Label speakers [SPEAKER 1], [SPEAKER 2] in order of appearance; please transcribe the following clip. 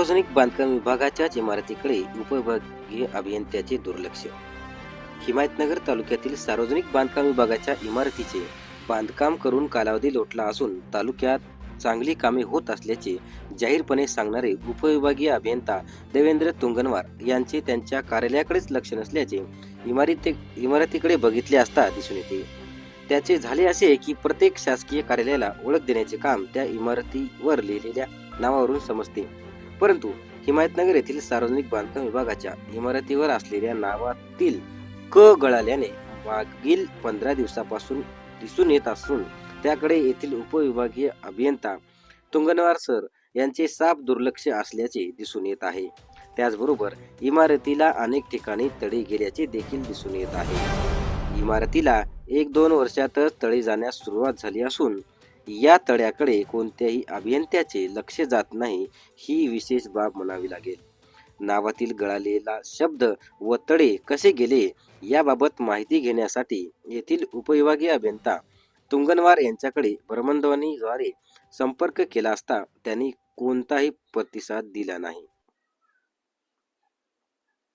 [SPEAKER 1] सार्वजनिक बांधकाम विभागाच्याच इमारतीकडे उपविभागीय अभियंत्याचे दुर्लक्ष. हिमायतनगर तालुक्यातील सार्वजनिक बांधकाम विभागाच्या इमारतीचे बांधकाम करून कालावधी लोटला असून तालुक्यात चांगली कामे होत असल्याचे जाहीरपणे सांगणारे उपविभागीय अभियंता देवेंद्र तुंगनवार यांचे त्यांच्या कार्यालयाकडेच लक्ष नसल्याचे इमारती इमारतीकडे बघितले असता दिसून येते. त्याचे झाले असे की प्रत्येक शासकीय कार्यालयाला ओळख देण्याचे काम त्या इमारतीवर लिहिलेल्या नावावरून समजते. परंतु हिमायतनगर येथील सार्वजनिक बांधकाम विभागाच्या इमारतीवर असलेल्या नावातील क गळाल्याने मागील पंधरा दिवसापासून दिसून येत असून त्याकडे येथील उपविभागीय अभियंता तुंगनवार सर यांचे साफ दुर्लक्ष असल्याचे दिसून येत आहे. त्याचबरोबर इमारतीला अनेक ठिकाणी तडे गेल्याचे देखील दिसून येत आहे. इमारतीला एक दोन वर्षातच तळे जाण्यास सुरुवात झाली असून या तळ्याकडे कोणत्याही अभियंत्याचे लक्ष जात नाही ही विशेष बाब म्हणावी लागेल. नावातील गळालेला शब्द व तळे कसे गेले याबाबत माहिती घेण्यासाठी येथील उपविभागीय अभियंता तुंगनवार यांच्याकडे भ्रमणध्वनीद्वारे संपर्क केला असता त्यांनी कोणताही प्रतिसाद दिला नाही.